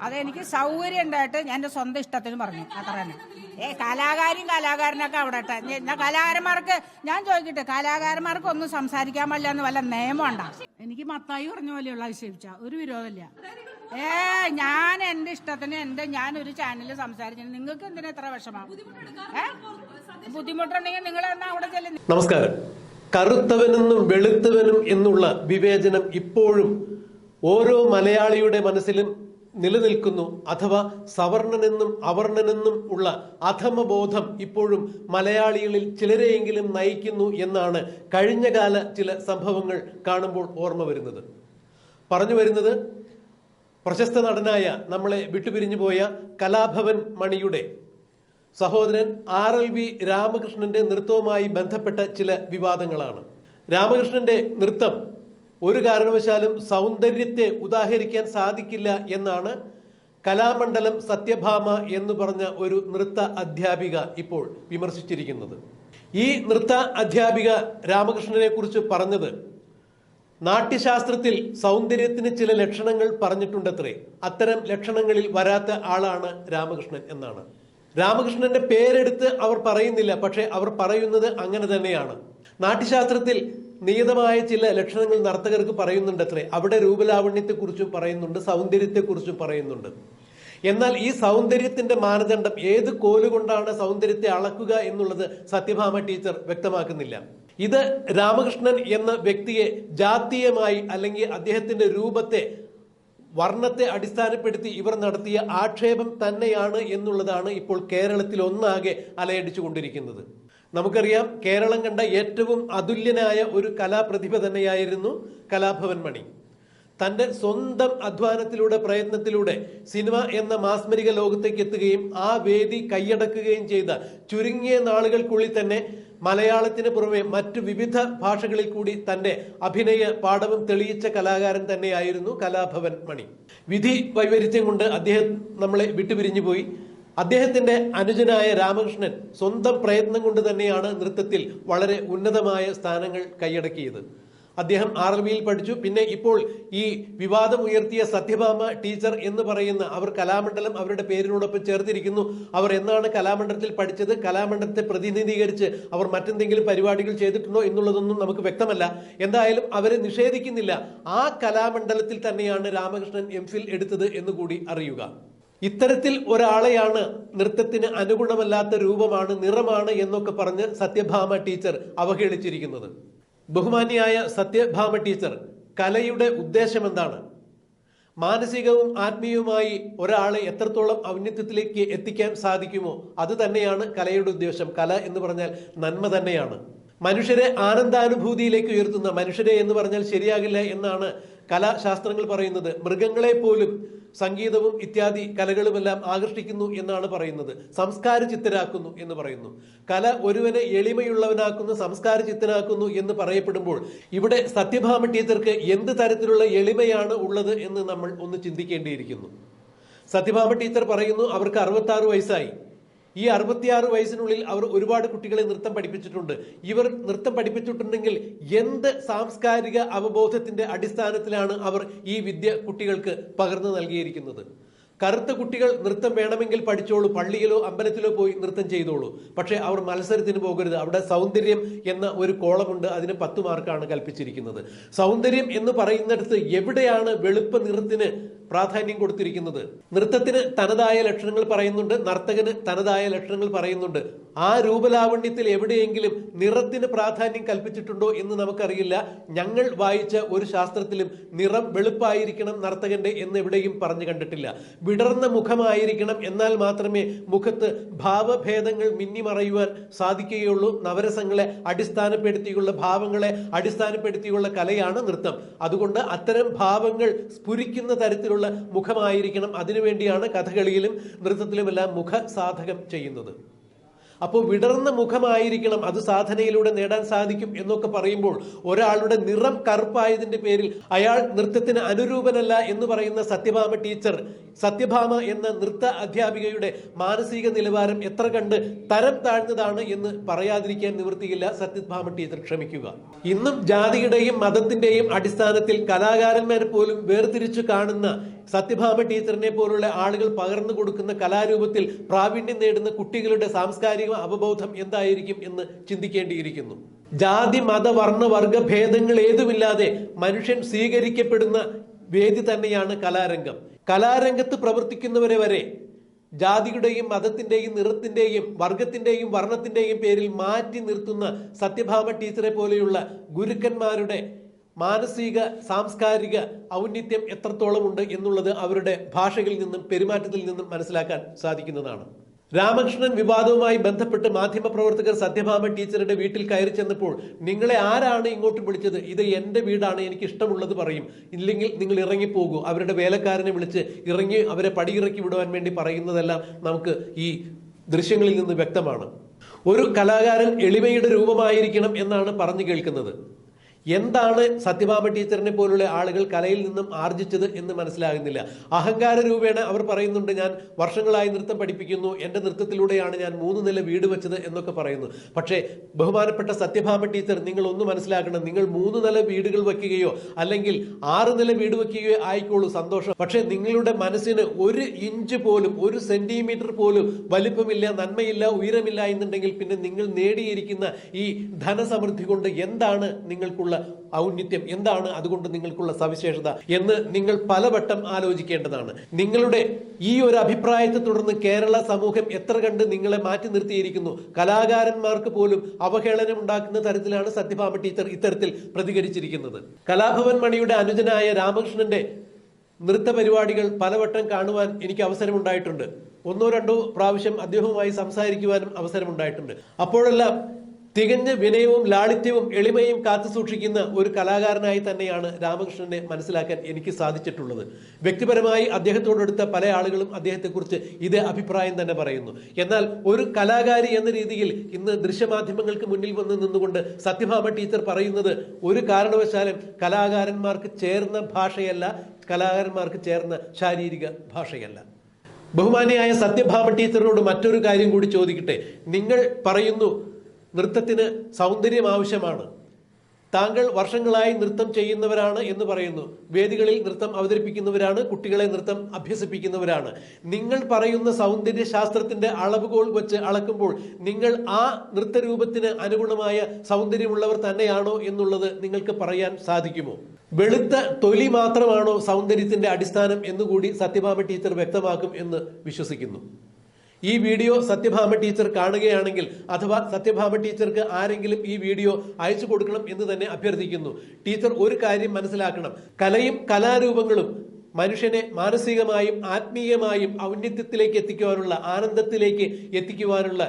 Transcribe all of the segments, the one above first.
അതെനിക്ക് സൗകര്യം ഉണ്ടായിട്ട് ഞാൻ എന്റെ സ്വന്തം ഇഷ്ടത്തിന് പറഞ്ഞു. അത്ര തന്നെ ഏ കലാകാരിയും കലാകാരനൊക്കെ അവിടെ ഇട്ടെ. ഞാൻ കലാകാരന്മാർക്ക് ഞാൻ ചോദിക്കട്ടെ കലാകാരന്മാർക്ക് ഒന്നും സംസാരിക്കാൻ പാടില്ല എന്ന് വല്ല നിയമമുണ്ടോ എനിക്ക് മത്തായി പറഞ്ഞ പോലെയുള്ള വിശേഷിച്ച ഒരു വിരോധമില്ല. ഏ ഞാൻ എന്റെ ഇഷ്ടത്തിന് എന്റെ ഞാൻ ഒരു ചാനലിൽ സംസാരിച്ചു നിങ്ങൾക്ക് എന്തിനാ എത്ര വിഷമം? ഏ? ബുദ്ധിമുട്ടുണ്ടെങ്കിൽ നിങ്ങൾ എന്നാ അവിടെ ചെല്ലുന്നു നമസ്കാരം. കറുത്തവനെന്നും വെളുത്തവനും എന്നുള്ള വിവേചനം ഇപ്പോഴും ഓരോ മലയാളിയുടെ മനസ്സിലും നിലനിൽക്കുന്നു. അഥവാ സവർണനെന്നും അവർണനെന്നും ഉള്ള അധമബോധം ഇപ്പോഴും മലയാളികളിൽ ചിലരെയെങ്കിലും നയിക്കുന്നു എന്നാണ് കഴിഞ്ഞകാല ചില സംഭവങ്ങൾ കാണുമ്പോൾ ഓർമ്മ വരുന്നത്. പറഞ്ഞു വരുന്നത് പ്രശസ്ത നടനായ നമ്മളെ വിട്ടുപിരിഞ്ഞു പോയ കലാഭവൻ മണിയുടെ സഹോദരൻ ആർ എൽ വി രാമകൃഷ്ണന്റെ നൃത്തവുമായി ബന്ധപ്പെട്ട ചില വിവാദങ്ങളാണ്. രാമകൃഷ്ണന്റെ നൃത്തം ഒരു കാരണവശാലും സൗന്ദര്യത്തെ ഉദാഹരിക്കാൻ സാധിക്കില്ല എന്നാണ് കലാമണ്ഡലം സത്യഭാമ എന്ന് പറഞ്ഞ ഒരു നൃത്ത അധ്യാപിക ഇപ്പോൾ വിമർശിച്ചിരിക്കുന്നത്. ഈ നൃത്ത അധ്യാപിക രാമകൃഷ്ണനെ കുറിച്ച് പറഞ്ഞത് നാട്യശാസ്ത്രത്തിൽ സൗന്ദര്യത്തിന് ചില ലക്ഷണങ്ങൾ പറഞ്ഞിട്ടുണ്ടത്രേ. അത്തരം ലക്ഷണങ്ങളിൽ വരാത്ത ആളാണ് രാമകൃഷ്ണൻ എന്നാണ്. രാമകൃഷ്ണന്റെ പേരെടുത്ത് അവർ പറയുന്നില്ല പക്ഷെ അവർ പറയുന്നത് അങ്ങനെ തന്നെയാണ്. നാട്യശാസ്ത്രത്തിൽ നിയതമായ ചില ലക്ഷണങ്ങൾ നർത്തകർക്ക് പറയുന്നുണ്ട് അത്രേ അവിടെ രൂപലാവണ്യത്തെക്കുറിച്ചും പറയുന്നുണ്ട് സൗന്ദര്യത്തെക്കുറിച്ചും പറയുന്നുണ്ട്. എന്നാൽ ഈ സൗന്ദര്യത്തിന്റെ മാനദണ്ഡം ഏത് കോലുകൊണ്ടാണ് സൗന്ദര്യത്തെ അളക്കുക എന്നുള്ളത് സത്യഭാമ ടീച്ചർ വ്യക്തമാക്കുന്നില്ല. ഇത് രാമകൃഷ്ണൻ എന്ന വ്യക്തിയെ ജാതീയമായി അല്ലെങ്കിൽ അദ്ദേഹത്തിന്റെ രൂപത്തെ വർണത്തെ അടിസ്ഥാനപ്പെടുത്തി ഇവർ നടത്തിയ ആക്ഷേപം തന്നെയാണ് എന്നുള്ളതാണ് ഇപ്പോൾ കേരളത്തിൽ ഒന്നാകെ അലയടിച്ചു കൊണ്ടിരിക്കുന്നത് നമുക്കറിയാം കേരളം കണ്ട ഏറ്റവും അതുല്യനായ ഒരു കലാപ്രതിഭ തന്നെയായിരുന്നു കലാഭവൻ മണി. തന്റെ സ്വന്തം അധ്വാനത്തിലൂടെ പ്രയത്നത്തിലൂടെ സിനിമ എന്ന മാസ്മരിക ലോകത്തേക്ക് എത്തുകയും ആ വേദി കൈയടക്കുകയും ചെയ്ത ചുരുങ്ങിയ നാളുകൾക്കുള്ളിൽ തന്നെ മലയാളത്തിന് പുറമെ മറ്റു വിവിധ ഭാഷകളിൽ കൂടി തന്റെ അഭിനയ പാഠവും തെളിയിച്ച കലാകാരൻ തന്നെയായിരുന്നു കലാഭവൻ മണി. വിധി വൈപരീത്യം കൊണ്ട് അദ്ദേഹം നമ്മളെ വിട്ടുപിരിഞ്ഞു പോയി അദ്ദേഹത്തിന്റെ അനുജനായ രാമകൃഷ്ണൻ സ്വന്തം പ്രയത്നം കൊണ്ട് തന്നെയാണ് നൃത്തത്തിൽ വളരെ ഉന്നതമായ സ്ഥാനങ്ങൾ കൈയടക്കിയത്. അദ്ദേഹം ആർ എൽ ബിയിൽ പഠിച്ചു. പിന്നെ ഇപ്പോൾ ഈ വിവാദം ഉയർത്തിയ സത്യഭാമ ടീച്ചർ എന്ന് പറയുന്ന അവർ കലാമണ്ഡലം അവരുടെ പേരിനോടൊപ്പം ചേർത്തിരിക്കുന്നു. അവർ എന്നാണ് കലാമണ്ഡലത്തിൽ പഠിച്ചത്? കലാമണ്ഡലത്തെ പ്രതിനിധീകരിച്ച് അവർ മറ്റെന്തെങ്കിലും പരിപാടികൾ ചെയ്തിട്ടുണ്ടോ എന്നുള്ളതൊന്നും നമുക്ക് വ്യക്തമല്ല. എന്തായാലും അവരെ നിഷേധിക്കുന്നില്ല. ആ കലാമണ്ഡലത്തിൽ തന്നെയാണ് രാമകൃഷ്ണൻ എം എടുത്തത് എന്ന് കൂടി അറിയുക. ഇത്തരത്തിൽ ഒരാളെയാണ് നൃത്തത്തിന് അനുഗുണമല്ലാത്ത രൂപമാണ് നിറമാണ് എന്നൊക്കെ പറഞ്ഞ് സത്യഭാമ ടീച്ചർ അവഹേളിച്ചിരിക്കുന്നത്. ബഹുമാന്യായ സത്യഭാമ ടീച്ചർ കലയുടെ ഉദ്ദേശം എന്താണ് മാനസികവും ആത്മീയവുമായി ഒരാളെ എത്രത്തോളം ഔന്നത്യത്തിലേക്ക് എത്തിക്കാൻ സാധിക്കുമോ അത് തന്നെയാണ് കലയുടെ ഉദ്ദേശം. കല എന്ന് പറഞ്ഞാൽ നന്മ തന്നെയാണ്. മനുഷ്യരെ ആനന്ദാനുഭൂതിയിലേക്ക് ഉയർത്തുന്ന മനുഷ്യരെ എന്ന് പറഞ്ഞാൽ ശരിയാകില്ല എന്നാണ് കലാശാസ്ത്രങ്ങൾ പറയുന്നത് മൃഗങ്ങളെ പോലും സംഗീതവും ഇത്യാദി കലകളുമെല്ലാം ആകർഷിക്കുന്നു എന്നാണ് പറയുന്നത്. സംസ്കാര ചിത്തരാക്കുന്നു എന്ന് പറയുന്നു. കല ഒരുവനെ എളിമയുള്ളവനാക്കുന്നു സംസ്കാര ചിത്തനാക്കുന്നു എന്ന് പറയപ്പെടുമ്പോൾ ഇവിടെ സത്യഭാമ ടീച്ചർക്ക് എന്ത് തരത്തിലുള്ള എളിമയാണ് ഉള്ളത് എന്ന് നമ്മൾ ഒന്ന് ചിന്തിക്കേണ്ടിയിരിക്കുന്നു. സത്യഭാമ ടീച്ചർ പറയുന്നു അവർക്ക് അറുപത്തി ആറ് വയസ്സായി. ഈ അറുപത്തിയാറ് വയസ്സിനുള്ളിൽ അവർ ഒരുപാട് കുട്ടികളെ നൃത്തം പഠിപ്പിച്ചിട്ടുണ്ട്. ഇവർ നൃത്തം പഠിപ്പിച്ചിട്ടുണ്ടെങ്കിൽ എന്ത് സാംസ്കാരിക അവബോധത്തിന്റെ അടിസ്ഥാനത്തിലാണ് അവർ ഈ വിദ്യ കുട്ടികൾക്ക് പകർന്നു നൽകിയിരിക്കുന്നത്? കറുത്ത കുട്ടികൾ നൃത്തം വേണമെങ്കിൽ പഠിച്ചോളൂ പള്ളിയിലോ അമ്പലത്തിലോ പോയി നൃത്തം ചെയ്തോളൂ. പക്ഷേ അവർ മത്സരത്തിന് പോകരുത്. അവിടെ സൗന്ദര്യം എന്ന ഒരു കോളമുണ്ട് അതിന് പത്ത് മാർക്കാണ് കൽപ്പിച്ചിരിക്കുന്നത്. സൗന്ദര്യം എന്ന് പറയുന്നിടത്ത് എവിടെയാണ് വെളുപ്പ് നിറത്തിന് പ്രാധാന്യം കൊടുത്തിരിക്കുന്നത്. നൃത്തത്തിന് തനതായ ലക്ഷണങ്ങൾ പറയുന്നുണ്ട്. നർത്തകന് തനതായ ലക്ഷണങ്ങൾ പറയുന്നുണ്ട്. ആ രൂപലാവണ്യത്തിൽ എവിടെയെങ്കിലും നിറത്തിന് പ്രാധാന്യം കൽപ്പിച്ചിട്ടുണ്ടോ എന്ന് നമുക്കറിയില്ല. ഞങ്ങൾ വായിച്ച ഒരു ശാസ്ത്രത്തിലും നിറം വെളുപ്പായിരിക്കണം നർത്തകന്റെ എന്ന് എവിടെയും പറഞ്ഞു കണ്ടിട്ടില്ല. വിടർന്ന മുഖമായിരിക്കണം എന്നാൽ മാത്രമേ മുഖത്ത് ഭാവഭേദങ്ങൾ മിന്നിമറയുവാൻ സാധിക്കുകയുള്ളൂ. നവരസങ്ങളെ അടിസ്ഥാനപ്പെടുത്തിയുള്ള ഭാവങ്ങളെ അടിസ്ഥാനപ്പെടുത്തിയുള്ള കലയാണ് നൃത്തം. അതുകൊണ്ട് അത്തരം ഭാവങ്ങൾ സ്ഫുരിക്കുന്ന തരത്തിലുള്ള മുഖമായിരിക്കണം. അതിനുവേണ്ടിയാണ് കഥകളിയിലും നൃത്തത്തിലുമെല്ലാം മുഖ സാധകം ചെയ്യുന്നത്. അപ്പോൾ വിടർന്ന മുഖമായിരിക്കണം അത് സാധനയിലൂടെ നേടാൻ സാധിക്കും എന്നൊക്കെ പറയുമ്പോൾ ഒരാളുടെ നിറം കറുപ്പായതിന്റെ പേരിൽ അയാൾ നൃത്തത്തിന് അനുരൂപനല്ല എന്ന് പറയുന്ന സത്യഭാമ ടീച്ചർ സത്യഭാമ എന്ന നൃത്ത അധ്യാപികയുടെ മാനസിക നിലവാരം എത്ര കണ്ട് തരം താഴ്ന്നതാണ് എന്ന് പറയാതിരിക്കാൻ നിവൃത്തിയില്ല സത്യഭാമ ടീച്ചർ. ക്ഷമിക്കുക. ഇന്നും ജാതിയുടെയും മതത്തിന്റെയും അടിസ്ഥാനത്തിൽ കലാകാരന്മാരെ പോലും വേർതിരിച്ചു കാണുന്ന സത്യഭാമ ടീച്ചറിനെ പോലുള്ള ആളുകൾ പകർന്നു കൊടുക്കുന്ന കലാരൂപത്തിൽ പ്രാവീണ്യം നേടുന്ന കുട്ടികളുടെ സാംസ്കാരിക അവബോധം എന്തായിരിക്കും എന്ന് ചിന്തിക്കേണ്ടിയിരിക്കുന്നു. ജാതി മത വർണ വർഗ ഭേദങ്ങൾ ഏതുമില്ലാതെ മനുഷ്യൻ സ്വീകരിക്കപ്പെടുന്ന വേദി തന്നെയാണ് കലാരംഗം. കലാരംഗത്ത് പ്രവർത്തിക്കുന്നവരെ വരെ ജാതിയുടെയും മതത്തിന്റെയും നിറത്തിന്റെയും വർഗത്തിന്റെയും വർണത്തിന്റെയും പേരിൽ മാറ്റി നിർത്തുന്ന സത്യഭാമ ടീച്ചറെ പോലെയുള്ള ഗുരുക്കന്മാരുടെ മാനസിക സാംസ്കാരിക ഔന്നിത്യം എത്രത്തോളം ഉണ്ട് എന്നുള്ളത് അവരുടെ ഭാഷകളിൽ നിന്നും പെരുമാറ്റത്തിൽ നിന്നും മനസ്സിലാക്കാൻ സാധിക്കുന്നതാണ്. രാമകൃഷ്ണൻ വിവാദവുമായി ബന്ധപ്പെട്ട് മാധ്യമപ്രവർത്തകർ സത്യഭാമ ടീച്ചറുടെ വീട്ടിൽ കയറി ചെന്നപ്പോൾ നിങ്ങളെ ആരാണ് ഇങ്ങോട്ട് വിളിച്ചത്? ഇത് എന്റെ വീടാണ് എനിക്ക് ഇഷ്ടമുള്ളത് പറയും. ഇല്ലെങ്കിൽ നിങ്ങൾ ഇറങ്ങിപ്പോകൂ. അവരുടെ വേലക്കാരനെ വിളിച്ച് ഇറങ്ങി അവരെ പടിയിറക്കി വിടുവാൻ വേണ്ടി പറയുന്നതെല്ലാം നമുക്ക് ഈ ദൃശ്യങ്ങളിൽ നിന്ന് വ്യക്തമാണ്. ഒരു കലാകാരൻ എളിമയുടെ രൂപമായിരിക്കണം എന്നാണ് പറഞ്ഞു കേൾക്കുന്നത്. എന്താണ് സത്യഭാമ ടീച്ചറിനെ പോലുള്ള ആളുകൾ കലയിൽ നിന്നും ആർജിച്ചത് എന്ന് മനസ്സിലാകുന്നില്ല. അഹങ്കാര രൂപേണ അവർ പറയുന്നുണ്ട് ഞാൻ വർഷങ്ങളായി നൃത്തം പഠിപ്പിക്കുന്നു എന്റെ നൃത്തത്തിലൂടെയാണ് ഞാൻ മൂന്ന് നില വീട് വെച്ചത് എന്നൊക്കെ പറയുന്നു. പക്ഷേ ബഹുമാനപ്പെട്ട സത്യഭാമ ടീച്ചർ നിങ്ങൾ ഒന്ന് മനസ്സിലാക്കണം നിങ്ങൾ മൂന്ന് നില വീടുകൾ വയ്ക്കുകയോ അല്ലെങ്കിൽ ആറ് നില വീട് വയ്ക്കുകയോ ആയിക്കോളൂ സന്തോഷം. പക്ഷേ നിങ്ങളുടെ മനസ്സിന് ഒരു ഇഞ്ച് പോലും ഒരു സെന്റിമീറ്റർ പോലും വലിപ്പമില്ല നന്മയില്ല ഉയരമില്ല എന്നുണ്ടെങ്കിൽ പിന്നെ നിങ്ങൾ നേടിയിരിക്കുന്ന ഈ ധനസമൃദ്ധി കൊണ്ട് എന്താണ് നിങ്ങൾക്കുള്ള ഔന്നിത്യം എന്താണ് അതുകൊണ്ട് നിങ്ങൾക്കുള്ള സവിശേഷത എന്ന് നിങ്ങൾ പലവട്ടം ആലോചിക്കേണ്ടതാണ്. നിങ്ങളുടെ ഈ ഒരു അഭിപ്രായത്തെ തുടർന്ന് കേരള സമൂഹം എത്ര കണ്ട് നിങ്ങളെ മാറ്റി നിർത്തിയിരിക്കുന്നു? കലാകാരന്മാർക്ക് പോലും അവഹേളനം ഉണ്ടാക്കുന്ന തരത്തിലാണ് സത്യഭാമ ടീച്ചർ ഇത്തരത്തിൽ പ്രതികരിച്ചിരിക്കുന്നത്. കലാഭവൻ മണിയുടെ അനുജനായ രാമകൃഷ്ണന്റെ നൃത്ത പരിപാടികൾ പലവട്ടം കാണുവാൻ എനിക്ക് അവസരമുണ്ടായിട്ടുണ്ട്. ഒന്നോ രണ്ടോ പ്രാവശ്യം അദ്ദേഹവുമായി സംസാരിക്കുവാനും അവസരമുണ്ടായിട്ടുണ്ട്. അപ്പോഴെല്ലാം തികഞ്ഞ വിനയവും ലാളിത്യവും എളിമയും കാത്തുസൂക്ഷിക്കുന്ന ഒരു കലാകാരനായി തന്നെയാണ് രാമകൃഷ്ണനെ മനസ്സിലാക്കാൻ എനിക്ക് സാധിച്ചിട്ടുള്ളത്. വ്യക്തിപരമായി അദ്ദേഹത്തോടെടുത്ത പല ആളുകളും അദ്ദേഹത്തെക്കുറിച്ച് ഇതേ അഭിപ്രായം തന്നെ പറയുന്നു. എന്നാൽ ഒരു കലാകാരി എന്ന രീതിയിൽ ഇന്ന് ദൃശ്യമാധ്യമങ്ങൾക്ക് മുന്നിൽ വന്ന് നിന്നുകൊണ്ട് സത്യഭാമ ടീച്ചർ പറയുന്നത് ഒരു കാരണവശാലും കലാകാരന്മാർക്ക് ചേർന്ന ഭാഷയല്ല കലാകാരന്മാർക്ക് ചേർന്ന ശാരീരിക ഭാഷയല്ല. ബഹുമാനിയായ സത്യഭാമ ടീച്ചറിനോട് മറ്റൊരു കാര്യം കൂടി ചോദിക്കട്ടെ. നിങ്ങൾ പറയുന്നു നൃത്തത്തിന് സൗന്ദര്യം ആവശ്യമാണ്. താങ്കൾ വർഷങ്ങളായി നൃത്തം ചെയ്യുന്നവരാണ് എന്ന് പറയുന്നു. വേദികളിൽ നൃത്തം അവതരിപ്പിക്കുന്നവരാണ് കുട്ടികളെ നൃത്തം അഭ്യസിപ്പിക്കുന്നവരാണ്. നിങ്ങൾ പറയുന്ന സൗന്ദര്യ ശാസ്ത്രത്തിന്റെ അളവുകോൾ വെച്ച് അളക്കുമ്പോൾ നിങ്ങൾ ആ നൃത്തരൂപത്തിന് അനുഗുണമായ സൗന്ദര്യമുള്ളവർ തന്നെയാണോ എന്നുള്ളത് നിങ്ങൾക്ക് പറയാൻ സാധിക്കുമോ? വെളുത്ത തൊലി മാത്രമാണോ സൗന്ദര്യത്തിന്റെ അടിസ്ഥാനം എന്നുകൂടി സത്യഭാമ ടീച്ചർ വ്യക്തമാക്കും എന്ന് വിശ്വസിക്കുന്നു. ഈ വീഡിയോ സത്യഭാമ ടീച്ചർ കാണുകയാണെങ്കിൽ അഥവാ സത്യഭാമ ടീച്ചർക്ക് ആരെങ്കിലും ഈ വീഡിയോ അയച്ചു കൊടുക്കണം എന്ന് തന്നെ അഭ്യർത്ഥിക്കുന്നു. ടീച്ചർ ഒരു കാര്യം മനസ്സിലാക്കണം. കലയും കലാരൂപങ്ങളും മനുഷ്യനെ മാനസികമായും ആത്മീയമായും ഔന്നത്യത്തിലേക്ക് എത്തിക്കുവാനുള്ള ആനന്ദത്തിലേക്ക് എത്തിക്കുവാനുള്ള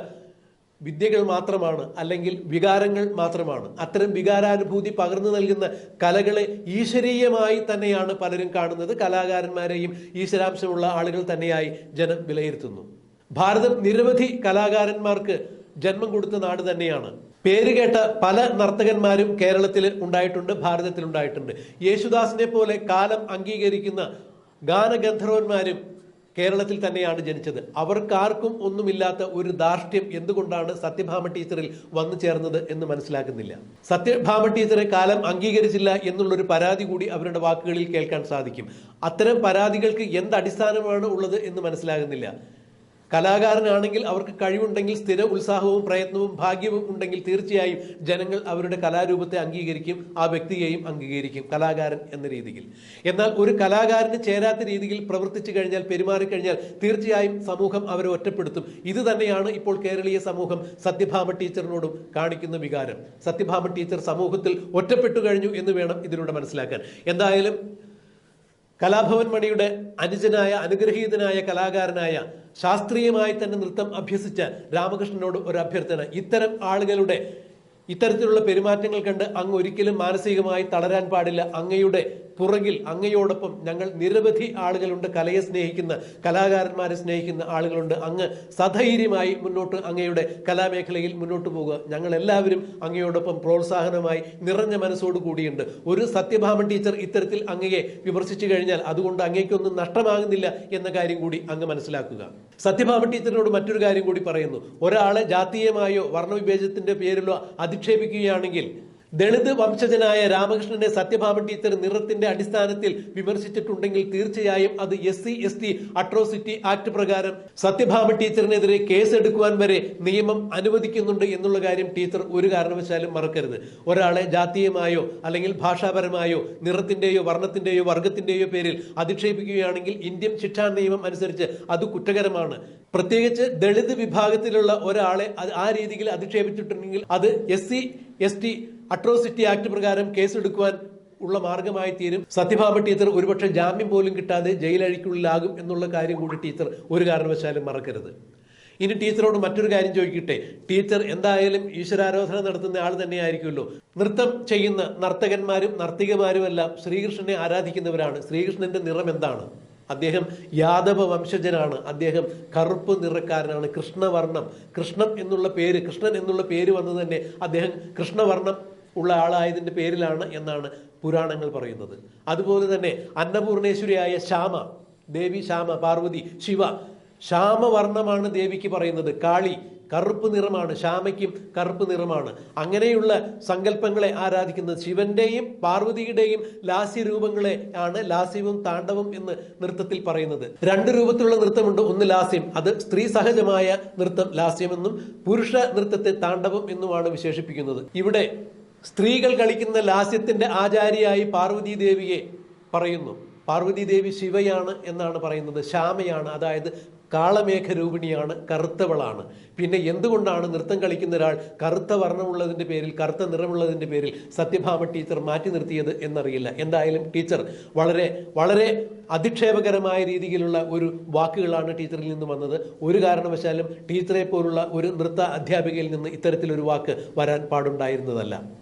വിദ്യകൾ മാത്രമാണ് അല്ലെങ്കിൽ വികാരങ്ങൾ മാത്രമാണ്. അത്തരം വികാരാനുഭൂതി പകർന്നു നൽകുന്ന കലകളെ ഈശ്വരീയമായി തന്നെയാണ് പലരും കാണുന്നത്. കലാകാരന്മാരെയും ഈശ്വരാംശമുള്ള ആളുകൾ തന്നെയായി ജനം വിലയിരുത്തുന്നു. ഭാരതം നിരവധി കലാകാരന്മാർക്ക് ജന്മം കൊടുത്ത നാട് തന്നെയാണ്. പേരുകേട്ട പല നർത്തകന്മാരും കേരളത്തിൽ ഉണ്ടായിട്ടുണ്ട് ഭാരതത്തിൽ ഉണ്ടായിട്ടുണ്ട്. യേശുദാസിനെ പോലെ കാലം അംഗീകരിക്കുന്ന ഗാനഗന്ധർവന്മാരും കേരളത്തിൽ തന്നെയാണ് ജനിച്ചത്. അവർക്കാർക്കും ഒന്നുമില്ലാത്ത ഒരു ധാർഷ്ട്യം എന്തുകൊണ്ടാണ് സത്യഭാമ ടീച്ചറിൽ വന്നു ചേർന്നത് എന്ന് മനസ്സിലാക്കുന്നില്ല. സത്യഭാമ ടീച്ചറെ കാലം അംഗീകരിച്ചില്ല എന്നുള്ളൊരു പരാതി കൂടി അവരുടെ വാക്കുകളിൽ കേൾക്കാൻ സാധിക്കും. അത്തരം പരാതികൾക്ക് എന്ത് അടിസ്ഥാനമാണ് ഉള്ളത് എന്ന് മനസ്സിലാകുന്നില്ല. കലാകാരനാണെങ്കിൽ അവർക്ക് കഴിവുണ്ടെങ്കിൽ സ്ഥിര ഉത്സാഹവും പ്രയത്നവും ഭാഗ്യവും ഉണ്ടെങ്കിൽ തീർച്ചയായും ജനങ്ങൾ അവരുടെ കലാരൂപത്തെ അംഗീകരിക്കും ആ വ്യക്തിയെയും അംഗീകരിക്കും കലാകാരൻ എന്ന രീതിയിൽ. എന്നാൽ ഒരു കലാകാരന് ചേരാത്ത രീതിയിൽ പ്രവർത്തിച്ചു കഴിഞ്ഞാൽ പെരുമാറിക്കഴിഞ്ഞാൽ തീർച്ചയായും സമൂഹം അവരെ ഒറ്റപ്പെടുത്തും. ഇത് തന്നെയാണ് ഇപ്പോൾ കേരളീയ സമൂഹം സത്യഭാമ ടീച്ചറിനോടും കാണിക്കുന്ന വികാരം. സത്യഭാമ ടീച്ചർ സമൂഹത്തിൽ ഒറ്റപ്പെട്ടു കഴിഞ്ഞു എന്ന് വേണം ഇതിലൂടെ മനസ്സിലാക്കാൻ. എന്തായാലും കലാഭവൻ മണിയുടെ അനുജനായ അനുഗ്രഹീതനായ കലാകാരനായ ശാസ്ത്രീയമായി തന്നെ നൃത്തം അഭ്യസിച്ച രാമകൃഷ്ണനോട് ഒരു അഭ്യർത്ഥന. ഇത്തരം ആളുകളുടെ ഇത്തരത്തിലുള്ള പെരുമാറ്റങ്ങൾ കണ്ട് അങ്ങ് ഒരിക്കലും മാനസികമായി തളരാൻ പാടില്ല. അങ്ങയുടെ പുറകിൽ അങ്ങയോടൊപ്പം ഞങ്ങൾ നിരവധി ആളുകളുണ്ട് കലയെ സ്നേഹിക്കുന്ന കലാകാരന്മാരെ സ്നേഹിക്കുന്ന ആളുകളുണ്ട്. അങ്ങ് സധൈര്യമായി മുന്നോട്ട് അങ്ങയുടെ കലാമേഖലയിൽ മുന്നോട്ട് പോകുക. ഞങ്ങൾ എല്ലാവരും അങ്ങയോടൊപ്പം പ്രോത്സാഹനമായി നിറഞ്ഞ മനസ്സോട് കൂടിയുണ്ട്. ഒരു സത്യഭാമൻ ടീച്ചർ ഇത്തരത്തിൽ അങ്ങയെ വിമർശിച്ചു കഴിഞ്ഞാൽ അതുകൊണ്ട് അങ്ങേക്കൊന്നും നഷ്ടമാകുന്നില്ല എന്ന കാര്യം കൂടി അങ്ങ് മനസ്സിലാക്കുക. സത്യഭാമൻ ടീച്ചറിനോട് മറ്റൊരു കാര്യം കൂടി പറയുന്നു. ഒരാളെ ജാതീയമായോ വർണവിഭേദത്തിന്റെ പേരിലോ അധിക്ഷേപിക്കുകയാണെങ്കിൽ ദളിത് വംശജനായ രാമകൃഷ്ണനെ സത്യഭാമ ടീച്ചർ നിറത്തിന്റെ അടിസ്ഥാനത്തിൽ വിമർശിച്ചിട്ടുണ്ടെങ്കിൽ തീർച്ചയായും അത് S C S T atrocity act പ്രകാരം സത്യഭാമ ടീച്ചറിനെതിരെ കേസെടുക്കുവാൻ വരെ നിയമം അനുവദിക്കുന്നുണ്ട് എന്നുള്ള കാര്യം ടീച്ചർ ഒരു കാരണവശാലും മറക്കരുത്. ഒരാളെ ജാതീയമായോ അല്ലെങ്കിൽ ഭാഷാപരമായോ നിറത്തിന്റെയോ വർണത്തിന്റെയോ വർഗത്തിന്റെയോ പേരിൽ അധിക്ഷേപിക്കുകയാണെങ്കിൽ ഇന്ത്യൻ ശിക്ഷാ നിയമം അനുസരിച്ച് അത് കുറ്റകരമാണ്. പ്രത്യേകിച്ച് ദളിത് വിഭാഗത്തിലുള്ള ഒരാളെ ആ രീതിയിൽ അധിക്ഷേപിച്ചിട്ടുണ്ടെങ്കിൽ അത് S C S T atrocity act പ്രകാരം കേസെടുക്കുവാൻ ഉള്ള മാർഗമായി തീരും. സത്യഭാമ ടീച്ചർ ഒരുപക്ഷെ ജാമ്യം പോലും കിട്ടാതെ ജയിലഴിക്കുള്ളിലാകും എന്നുള്ള കാര്യം കൂടി ടീച്ചർ ഒരു കാരണവശാലും മറക്കരുത്. ഇനി ടീച്ചറോട് മറ്റൊരു കാര്യം ചോദിക്കട്ടെ? ടീച്ചർ എന്തായാലും ഈശ്വരാരാധന നടത്തുന്ന ആൾ തന്നെയായിരിക്കുമല്ലോ. നൃത്തം ചെയ്യുന്ന നർത്തകന്മാരും നർത്തികമാരുമെല്ലാം ശ്രീകൃഷ്ണനെ ആരാധിക്കുന്നവരാണ്. ശ്രീകൃഷ്ണന്റെ നിറം എന്താണ്? അദ്ദേഹം യാദവ വംശജനാണ്. അദ്ദേഹം കറുപ്പ് നിറക്കാരനാണ്. കൃഷ്ണവർണം കൃഷ്ണൻ എന്നുള്ള പേര് കൃഷ്ണൻ എന്നുള്ള പേര് വന്നത് തന്നെ അദ്ദേഹം കൃഷ്ണവർണം ഉള്ള ആളായതിന്റെ പേരിലാണ് എന്നാണ് പുരാണങ്ങൾ പറയുന്നത്. അതുപോലെ തന്നെ അന്നപൂർണേശ്വരിയായ ശ്യാമ ദേവി ശ്യാമ പാർവതി ശിവ ശ്യാമവർണമാണ് ദേവിക്ക് പറയുന്നത്. കാളി കറുപ്പ് നിറമാണ് ശ്യാമയ്ക്കും കറുപ്പ് നിറമാണ്. അങ്ങനെയുള്ള സങ്കല്പങ്ങളെ ആരാധിക്കുന്നത് ശിവന്റെയും പാർവതിയുടെയും ലാസ്യ രൂപങ്ങളെ ആണ് ലാസ്യവും താണ്ഡവും എന്ന് നൃത്തത്തിൽ പറയുന്നത്. രണ്ട് രൂപത്തിലുള്ള നൃത്തമുണ്ട്. ഒന്ന് ലാസ്യം. അത് സ്ത്രീ സഹജമായ നൃത്തം. ലാസ്യമെന്നും പുരുഷ നൃത്തത്തെ താണ്ഡവം എന്നുമാണ് വിശേഷിപ്പിക്കുന്നത്. ഇവിടെ സ്ത്രീകൾ കളിക്കുന്ന ലാസ്യത്തിന്റെ ആചാരിയായി പാർവതി ദേവിയെ പറയുന്നു. പാർവതി ദേവി ശിവയാണ് എന്നാണ് പറയുന്നത്. ശ്യാമയാണ് അതായത് കാളമേഘ രൂപിണിയാണ് കറുത്തവളാണ്. പിന്നെ എന്തുകൊണ്ടാണ് നൃത്തം കളിക്കുന്ന ഒരാൾ കറുത്ത വർണമുള്ളതിന്റെ പേരിൽ കറുത്ത നിറമുള്ളതിന്റെ പേരിൽ സത്യഭാമ ടീച്ചർ മാറ്റി നിർത്തിയത് എന്നറിയില്ല? എന്തായാലും ടീച്ചർ വളരെ വളരെ അധിക്ഷേപകരമായ രീതിയിലുള്ള ഒരു വാക്കുകളാണ് ടീച്ചറിൽ നിന്ന് വന്നത്. ഒരു കാരണവശാലും ടീച്ചറെ പോലുള്ള ഒരു നൃത്ത അധ്യാപികയിൽ നിന്ന് ഇത്തരത്തിലൊരു വാക്ക് വരാൻ പാടുണ്ടായിരുന്നതല്ല.